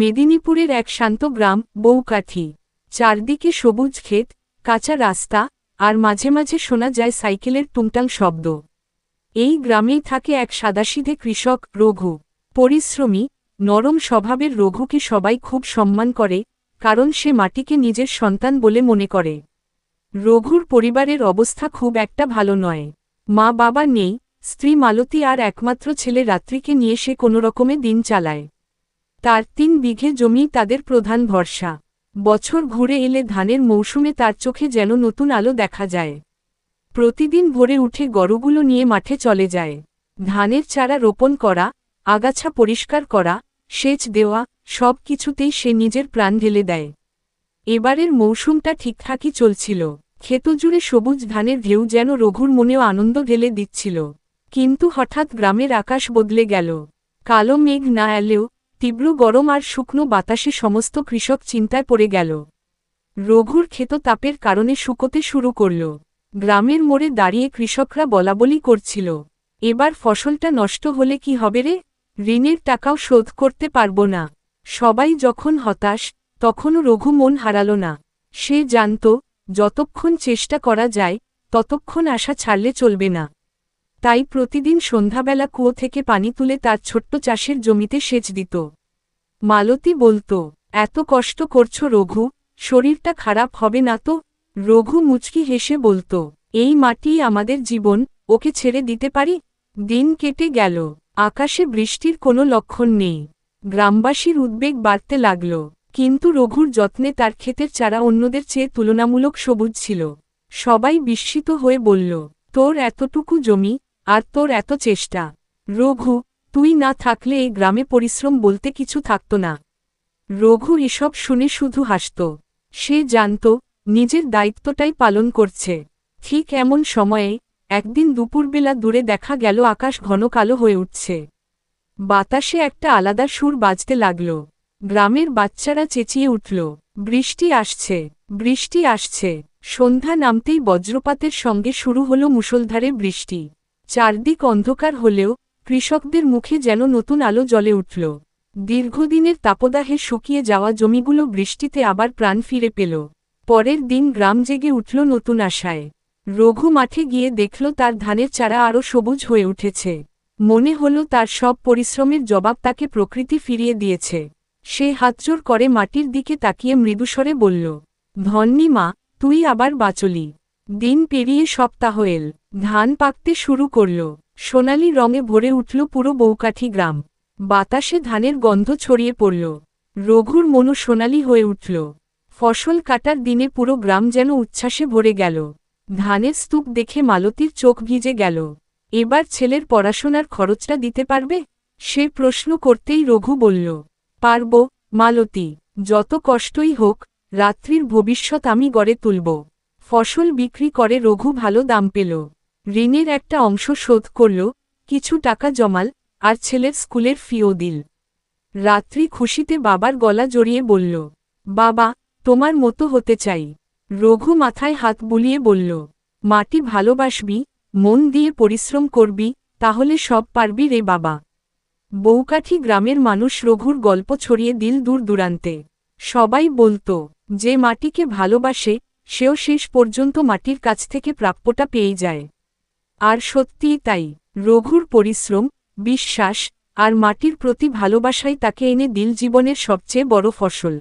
মেদিনীপুরের এক শান্ত গ্রাম, বৌকাঠি। চারদিকে সবুজ ক্ষেত, কাঁচা রাস্তা, আর মাঝে মাঝে শোনা যায় সাইকেলের টুংটাং শব্দ। এই গ্রামেই থাকে এক সাদাসিধে কৃষক, রঘু। পরিশ্রমী, নরম স্বভাবের রঘুকে সবাই খুব সম্মান করে, কারণ সে মাটিকে নিজের সন্তান বলে মনে করে। রঘুর পরিবারের অবস্থা খুব একটা ভালো নয়। মা বাবা নেই, স্ত্রী মালতী আর একমাত্র ছেলে রাত্রিকে নিয়ে সে কোনোরকমে দিন চালায়। তার তিন বিঘে জমি তাদের প্রধান ভরসা। বছর ঘুরে এলে ধানের মৌসুমে তার চোখে যেন নতুন আলো দেখা যায়। প্রতিদিন ভোরে উঠে গরুগুলো নিয়ে মাঠে চলে যায়। ধানের চারা রোপণ করা, আগাছা পরিষ্কার করা, সেচ দেওয়া, সব কিছুতেই সে নিজের প্রাণ ঢেলে দেয়। এবারের মৌসুমটা ঠিকঠাকই চলছিল। ক্ষেতজুড়ে সবুজ ধানের ঢেউ যেন রঘুর মনেও আনন্দ ঢেলে দিচ্ছিল। কিন্তু হঠাৎ গ্রামের আকাশ বদলে গেল। কালো মেঘ না এলেও তীব্র গরম আর শুকনো বাতাসে সমস্ত কৃষক চিন্তায় পড়ে গেল। রঘুর ক্ষেত তাপের কারণে শুকোতে শুরু করল। গ্রামের মোড়ে দাঁড়িয়ে কৃষকরা বলাবলি করছিল, এবার ফসলটা নষ্ট হলে কি হবে রে? ঋণের টাকাও শোধ করতে পারব না। সবাই যখন হতাশ, তখনও রঘু মন হারাল না। সে জানত, যতক্ষণ চেষ্টা করা যায়, ততক্ষণ আশা ছাড়লে চলবে না। তাই প্রতিদিন সন্ধ্যাবেলা কুয়ো থেকে পানি তুলে তার ছোট্ট চাষের জমিতে সেচ দিত। মালতী বলতো, এত কষ্ট করছ রঘু, শরীরটা খারাপ হবে না তো? রঘু মুচকি হেসে বলতো, এই মাটি আমাদের জীবন, ওকে ছেড়ে দিতে পারি? দিন কেটে গেল, আকাশে বৃষ্টির কোনো লক্ষণ নেই। গ্রামবাসীর উদ্বেগ বাড়তে লাগল, কিন্তু রঘুর যত্নে তার ক্ষেতের চারা অন্যদের চেয়ে তুলনামূলক সবুজ ছিল। সবাই বিস্মিত হয়ে বলল, তোর এতটুকু জমি আর তোর এত চেষ্টা। রঘু, তুই না থাকলে এই গ্রামে পরিশ্রম বলতে কিছু থাকত না। রঘু এসব শুনে শুধু হাসত। সে জানত, নিজের দায়িত্বটাই পালন করছে। ঠিক এমন সময়ে, একদিন দুপুরবেলা দূরে দেখা গেল আকাশ ঘন কালো হয়ে উঠছে। বাতাসে একটা আলাদা সুর বাজতে লাগল। গ্রামের বাচ্চারা চেঁচিয়ে উঠল, বৃষ্টি আসছে বৃষ্টি আসছে। সন্ধ্যা নামতেই বজ্রপাতের সঙ্গে শুরু হল মুষলধারে বৃষ্টি। চারদিক অন্ধকার হলেও কৃষকদের মুখে যেন নতুন আলো জ্বলে উঠল। দীর্ঘদিনের তাপদাহে শুকিয়ে যাওয়া জমিগুলো বৃষ্টিতে আবার প্রাণ ফিরে পেল। পরের দিন গ্রাম জেগে উঠল নতুন আশায়। রঘু মাঠে গিয়ে দেখল তার ধানের চারা আরও সবুজ হয়ে উঠেছে। মনে হল তার সব পরিশ্রমের জবাব তাকে প্রকৃতি ফিরিয়ে দিয়েছে। সে হাতজোর করে মাটির দিকে তাকিয়ে মৃদুস্বরে বলল, ধন্যী মা, তুই আবার বাচলি। দিন পেরিয়ে সপ্তাহ এল। ধান পাকতে শুরু করল। সোনালি রঙে ভরে উঠল পুরো বৌকাঠি গ্রাম। বাতাসে ধানের গন্ধ ছড়িয়ে পড়ল। রঘুর মনু সোনালি হয়ে উঠল। ফসল কাটার দিনে পুরো গ্রাম যেন উচ্ছ্বাসে ভরে গেল। ধানের স্তূপ দেখে মালতীর চোখ ভিজে গেল। এবার ছেলের পড়াশোনার খরচটা দিতে পারবে? সে প্রশ্ন করতেই রঘু বলল, পারব, মালতী। যত কষ্টই হোক, রাত্রির ভবিষ্যৎ আমি গড়ে তুলব। ফসল বিক্রি করে রঘু ভালো দাম পেল। ঋণের একটা অংশ শোধ করল, কিছু টাকা জমাল, আর ছেলের স্কুলের ফিও দিল। রাত্রি খুশিতে বাবার গলা জড়িয়ে বলল, বাবা, তোমার মতো হতে চাই। রঘু মাথায় হাত বুলিয়ে বলল, মাটি ভালোবাসবি, মন দিয়ে পরিশ্রম করবি, তাহলে সব পারবি রে বাবা। বৌকাঠি গ্রামের মানুষ রঘুর গল্প ছড়িয়ে দিল দূর দূরান্তে। সবাই বলতো, যে মাটিকে ভালোবাসে সেও শেষ পর্যন্ত মাটির কাছ থেকে প্রাপ্যটা পেয়ে যায়। আর সত্যিই তাই, রঘুর পরিশ্রম, বিশ্বাস, আর মাটির প্রতি ভালোবাসাই তাকে এনে দিল জীবনের সবচেয়ে বড় ফসল।